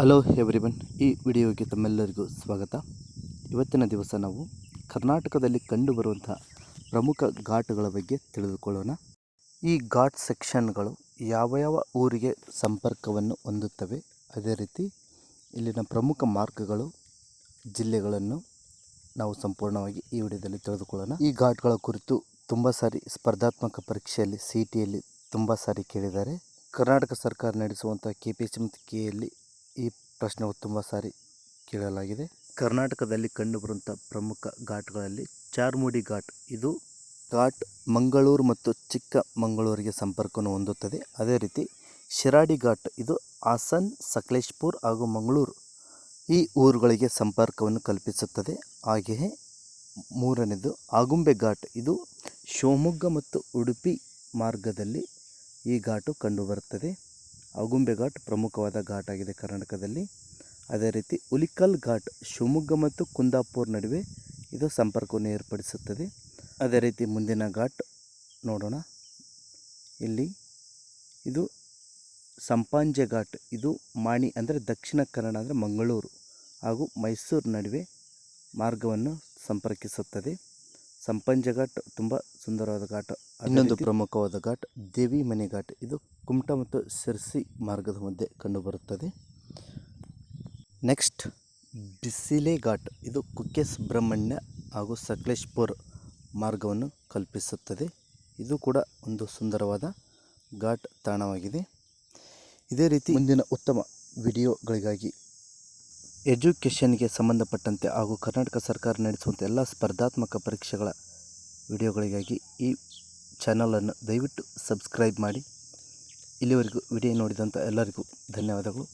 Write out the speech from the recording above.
Hello everyone ಈ ವಿಡಿಯೋಗೆ ತಮ್ಮೆಲ್ಲರಿಗೂ ಸ್ವಾಗತ. ಇವತ್ತಿನ ದಿವಸ ನಾವು ಕರ್ನಾಟಕದಲ್ಲಿ ಕಂಡುಬರುವಂಥ ಪ್ರಮುಖ ಘಾಟ್ಗಳ ಬಗ್ಗೆ ತಿಳಿದುಕೊಳ್ಳೋಣ. ಈ ಘಾಟ್ ಸೆಕ್ಷನ್ಗಳು ಯಾವ ಯಾವ ಊರಿಗೆ ಸಂಪರ್ಕವನ್ನು ಹೊಂದುತ್ತವೆ? ಅದೇ ರೀತಿ ಇಲ್ಲಿನ ಪ್ರಮುಖ ಮಾರ್ಗಗಳು, ಜಿಲ್ಲೆಗಳನ್ನು ನಾವು ಸಂಪೂರ್ಣವಾಗಿ ಈ ವಿಡಿಯೋದಲ್ಲಿ ತಿಳಿದುಕೊಳ್ಳೋಣ. ಈ ಘಾಟ್ಗಳ ಕುರಿತು ತುಂಬ ಸಾರಿ ಸ್ಪರ್ಧಾತ್ಮಕ ಪರೀಕ್ಷೆಯಲ್ಲಿ ಸಿ ಟಿಯಲ್ಲಿ ತುಂಬ ಸಾರಿ ಕೇಳಿದ್ದಾರೆ. ಕರ್ನಾಟಕ ಸರ್ಕಾರ ನಡೆಸುವಂಥ ಕೆ ಪಿ ಎಸ್ ಕೆಯಲ್ಲಿ ಈ ಪ್ರಶ್ನೆ ತುಂಬ ಸಾರಿ ಕೇಳಲಾಗಿದೆ. ಕರ್ನಾಟಕದಲ್ಲಿ ಕಂಡುಬರುವಂಥ ಪ್ರಮುಖ ಘಾಟ್ಗಳಲ್ಲಿ ಚಾರ್ಮುಡಿ ಘಾಟ್. ಇದು ಘಾಟ್ ಮಂಗಳೂರು ಮತ್ತು ಚಿಕ್ಕಮಗಳೂರಿಗೆ ಸಂಪರ್ಕವನ್ನು ಹೊಂದುತ್ತದೆ. ಅದೇ ರೀತಿ ಶಿರಾಡಿ ಘಾಟ್, ಇದು ಹಾಸನ್, ಸಕಲೇಶ್ಪುರ್ ಹಾಗೂ ಮಂಗಳೂರು ಈ ಊರುಗಳಿಗೆ ಸಂಪರ್ಕವನ್ನು ಕಲ್ಪಿಸುತ್ತದೆ. ಹಾಗೆಯೇ ಮೂರನೇದು ಆಗುಂಬೆ ಘಾಟ್, ಇದು ಶಿವಮೊಗ್ಗ ಮತ್ತು ಉಡುಪಿ ಮಾರ್ಗದಲ್ಲಿ ಈ ಘಾಟು ಕಂಡುಬರುತ್ತದೆ. ಆಗುಂಬೆ ಘಾಟ್ ಪ್ರಮುಖವಾದ ಘಾಟ್ ಆಗಿದೆ ಕರ್ನಾಟಕದಲ್ಲಿ. ಅದೇ ರೀತಿ ಉಲಿಕಲ್ ಘಾಟ್ ಶಿವಮೊಗ್ಗ ಮತ್ತು ಕುಂದಾಪುರ ನಡುವೆ ಇದು ಸಂಪರ್ಕವನ್ನು ಏರ್ಪಡಿಸುತ್ತದೆ. ಅದೇ ರೀತಿ ಮುಂದಿನ ಘಾಟ್ ನೋಡೋಣ. ಇಲ್ಲಿ ಇದು ಸಂಪಾಂಜೆ ಘಾಟ್. ಇದು ಮಾಣಿ ಅಂದರೆ ದಕ್ಷಿಣ ಕನ್ನಡ ಅಂದರೆ ಮಂಗಳೂರು ಹಾಗೂ ಮೈಸೂರು ನಡುವೆ ಮಾರ್ಗವನ್ನು ಸಂಪರ್ಕಿಸುತ್ತದೆ. ಸಂಪಂಜೆ ಘಾಟ್ ತುಂಬ ಸುಂದರವಾದ ಘಾಟ್. ಇನ್ನೊಂದು ಪ್ರಮುಖವಾದ ಘಾಟ್ ದೇವಿ ಮನೆ ಘಾಟ್. ಇದು ಕುಮಟಾ ಮತ್ತು ಸಿರ್ಸಿ ಮಾರ್ಗದ ಮಧ್ಯೆ ಕಂಡುಬರುತ್ತದೆ. ನೆಕ್ಸ್ಟ್ ಬಿಸಿಲೆ ಘಾಟ್. ಇದು ಕುಕ್ಕೆ ಸುಬ್ರಹ್ಮಣ್ಯ ಹಾಗೂ ಸಕಲೇಶ್ಪುರ್ ಮಾರ್ಗವನ್ನು ಕಲ್ಪಿಸುತ್ತದೆ. ಇದು ಕೂಡ ಒಂದು ಸುಂದರವಾದ ಘಾಟ್ ತಾಣವಾಗಿದೆ. ಇದೇ ರೀತಿ ಮುಂದಿನ ಉತ್ತಮ ವಿಡಿಯೋಗಳಿಗಾಗಿ ಎಜುಕೇಷನ್ಗೆ ಸಂಬಂಧಪಟ್ಟಂತೆ ಹಾಗೂ ಕರ್ನಾಟಕ ಸರ್ಕಾರ ನಡೆಸುವಂಥ ಎಲ್ಲ ಸ್ಪರ್ಧಾತ್ಮಕ ಪರೀಕ್ಷೆಗಳ ವಿಡಿಯೋಗಳಿಗಾಗಿ ಈ ಚಾನಲನ್ನು ದಯವಿಟ್ಟು ಸಬ್ಸ್ಕ್ರೈಬ್ ಮಾಡಿ. ಇಲ್ಲಿವರೆಗೂ ವಿಡಿಯೋ ನೋಡಿದಂಥ ಎಲ್ಲರಿಗೂ ಧನ್ಯವಾದಗಳು.